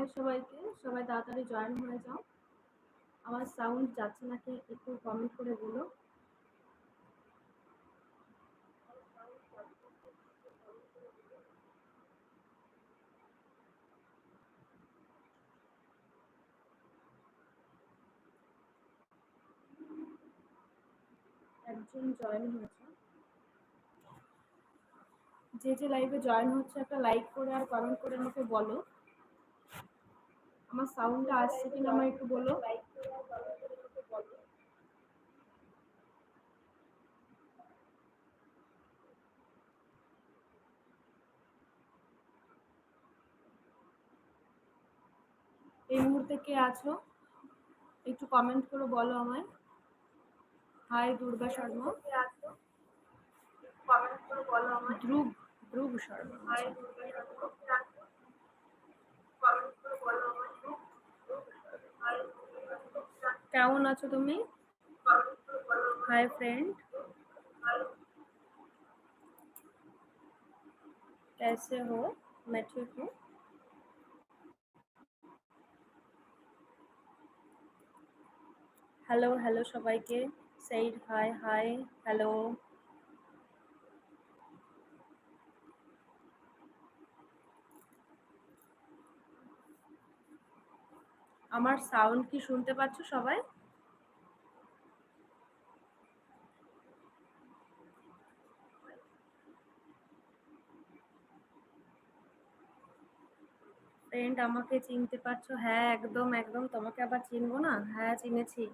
High সবাইকে। সবাই তাড়াতাড়ি জয়েন হয়ে যাও। আমার সাউন্ড যাচ্ছে নাকি একটু কমেন্ট করে বলো। একজন জয়েন হয়েছে। যে যে লাইভে জয়েন হচ্ছে, একটা লাইক করে আর কমেন্ট করে আমাকে বলো। আমার সাউন্ডটা আসছে কিনা আমার একটু বলো। এই মুহূর্তে কে আছো? একটু কমেন্ট করে বলো আমায়। হাই দুর্গা শর্মা। ধ্রুব ধ্রুব শর্মা। কেমন আছো তুমি হাই फ्रेंड कैसे हो मैं ठीक हूँ হ্যালো হ্যালো সবাইকে সেইড হাই হাই হ্যালো আমার সাউন্ড কি শুনতে পাচ্ছ সবাই? ফ্রেন্ড আমাকে চিনতে পারছ? হ্যাঁ একদম একদম, তোমাকে আবার চিনবো না? হ্যাঁ চিনেছি।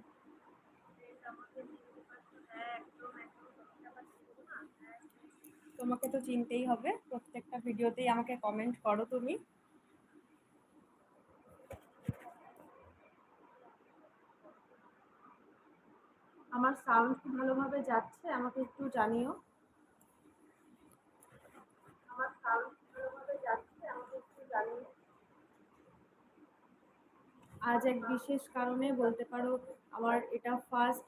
তোমাকে তো চিনতেই হবে, প্রত্যেকটা ভিডিওতেই আমাকে কমেন্ট করো তুমি। আমার সাউন্ড কি ভালোভাবে যাচ্ছে, আমাকে একটু জানিও। আমার সাউন্ড ভালোভাবে যাচ্ছে, আমাকে একটু জানিও। আজ এক বিশেষ কারণে বলতে পারো, আমার এটা ফার্স্ট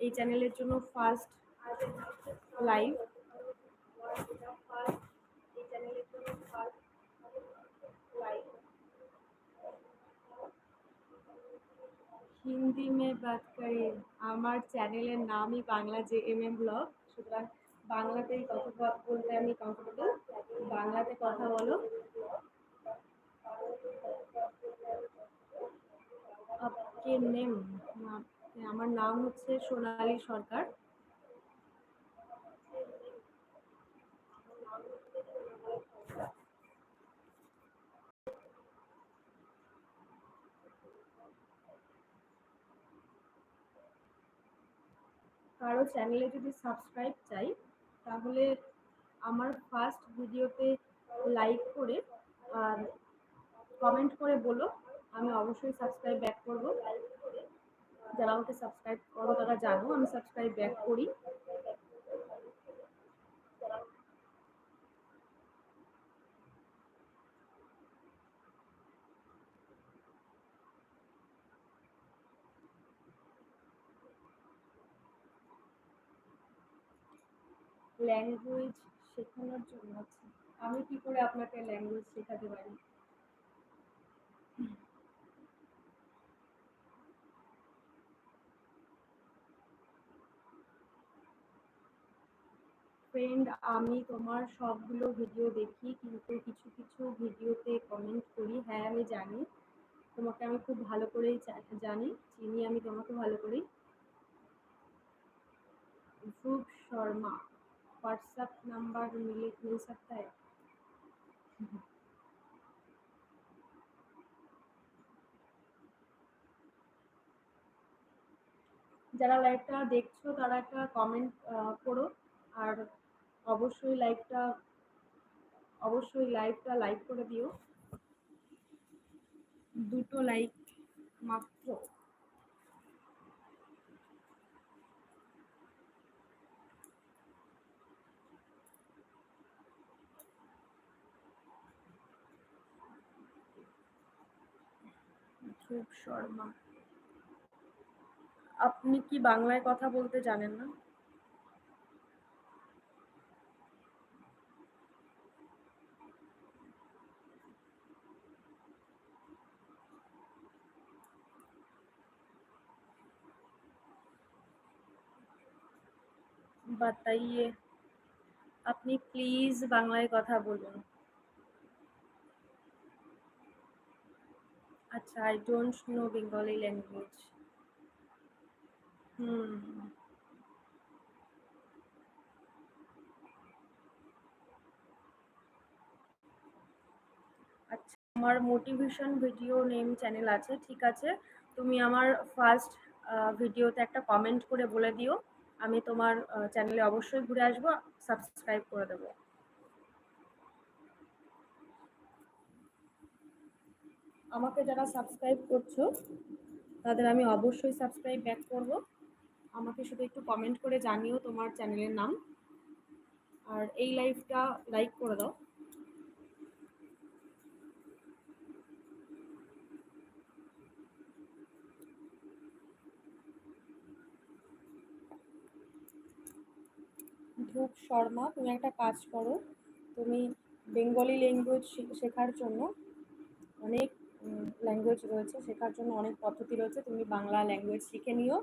এই চ্যানেলের জন্য ফার্স্ট লাইভ হিন্দি মে বাত করে আমার চ্যানেলের নামই বাংলা যে এম এম ব্লগ। সুতরাং বাংলাতেই কথা বলতে আমি কমফোর্টেবল বাংলাতে কথা বলো। আপকে নেম আমার নাম হচ্ছে সোনালী সরকার। কারও চ্যানেলে যদি সাবস্ক্রাইব চাই, তাহলে আমার ফার্স্ট ভিডিওতে লাইক করে আর কমেন্ট করে বলো, আমি অবশ্যই সাবস্ক্রাইব ব্যাক করব। যারা আমাকে সাবস্ক্রাইব করো, তারা জানো আমি সাবস্ক্রাইব ব্যাক করি। ল্যাঙ্গুয়েজ শেখানোর জন্য আমি কি করে আপনাকে ল্যাঙ্গুয়েজ শেখাতে পারি? ফ্রেন্ড আমি তোমার সবগুলো ভিডিও দেখি, কিন্তু কিছু কিছু ভিডিওতে কমেন্ট করি। হ্যাঁ আমি জানি। তোমাকে আমি খুব ভালো করেই জানি। চিনি আমি তোমাকে ভালো করেই। ধ্রুব শর্মা। व्हाट्सएप नंबर मिले मिल सकता है যারা লাইভটা দেখছো তারা একটা কমেন্ট করো আর অবশ্যই লাইভটা অবশ্যই লাইভটা লাইক করে দিও দুটো লাইক মাত্র সুখ শর্মা। আপনি কি বাংলায় কথা বলতে জানেন না? বাতাইয়ে, আপনি প্লিজ বাংলায় কথা বলুন। আচ্ছা I don't know Bengali language hmm. আচ্ছা আমার মোটিভেশন ভিডিও নেম চ্যানেল আছে, ঠিক আছে? তুমি আমার ফার্স্ট ভিডিওতে একটা কমেন্ট করে বলে দিও। আমি তোমার চ্যানেলে অবশ্যই ঘুরে আসব সাবস্ক্রাইব করে দেবো। আমাকে যারা সাবস্ক্রাইব করছ, তাদের আমি অবশ্যই সাবস্ক্রাইব ব্যাক করব। আমাকে শুধু একটু কমেন্ট করে জানিও তোমার চ্যানেলের নাম। আর এই লাইভটা লাইক করে দাও। ধূপ শর্মা, তুমি একটা কাজ করো। তুমি বেঙ্গলি ল্যাঙ্গুয়েজ শেখার জন্য অনেক ল্যাঙ্গুয়েজ রয়েছে, শেখার জন্য অনেক পদ্ধতি রয়েছে। তুমি বাংলা ল্যাঙ্গুয়েজ শিখে নিও।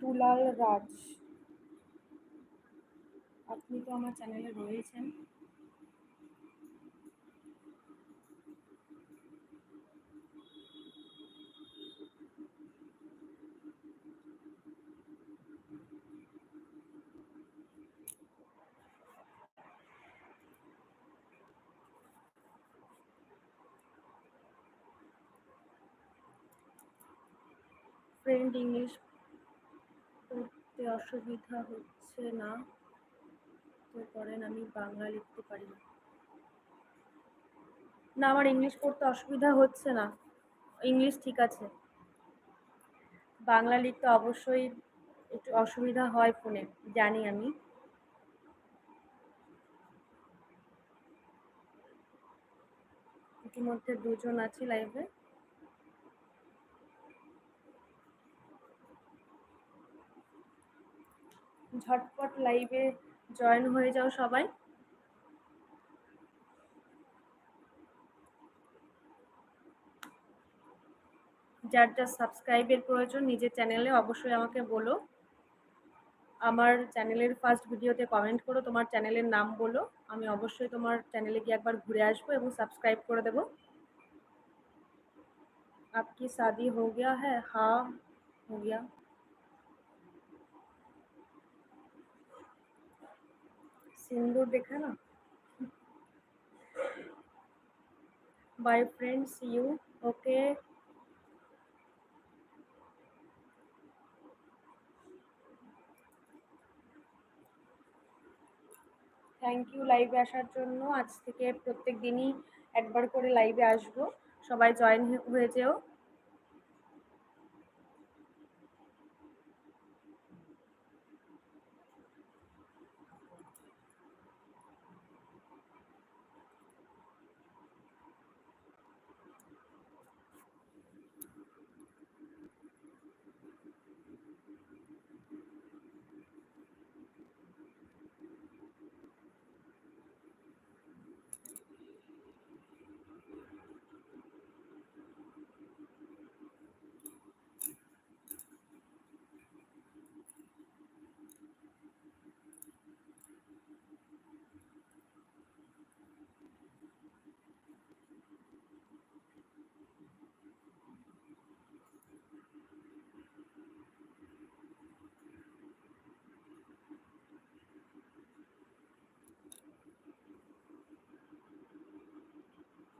দুলাল রাজ, আপনি তো আমার চ্যানেলে রয়েছেন। ফ্রেন্ড ইংলিশ পড়তে অসুবিধা হচ্ছে না। তো করেন আমি বাংলা লিখতে পারি না। না, আমার ইংলিশ পড়তে অসুবিধা হচ্ছে না। ইংলিশ ঠিক আছে। বাংলা লিখতে অবশ্যই একটু অসুবিধা হয় ফোনে, জানি আমি। ইতিমধ্যে দুজন আছি লাইভে ঝটপট লাইভে জয়েন হয়ে যাও সবাই যার যার সাবস্ক্রাইবের প্রয়োজন নিজের চ্যানেলে অবশ্যই আমাকে বলো আমার চ্যানেলের ফার্স্ট ভিডিওতে কমেন্ট করো তোমার চ্যানেলের নাম বলো আমি অবশ্যই তোমার চ্যানেলে গিয়ে একবার ঘুরে আসবো এবং সাবস্ক্রাইব করে দেবো आपकी शादी हो गया है हाँ हो गया सिंदूर देखा ना bye friends you okay thank you লাইভে আসার জন্য আজ থেকে প্রত্যেক দিনই একবার করে লাইভে আসবো সবাই জয়েন হয়ে যেও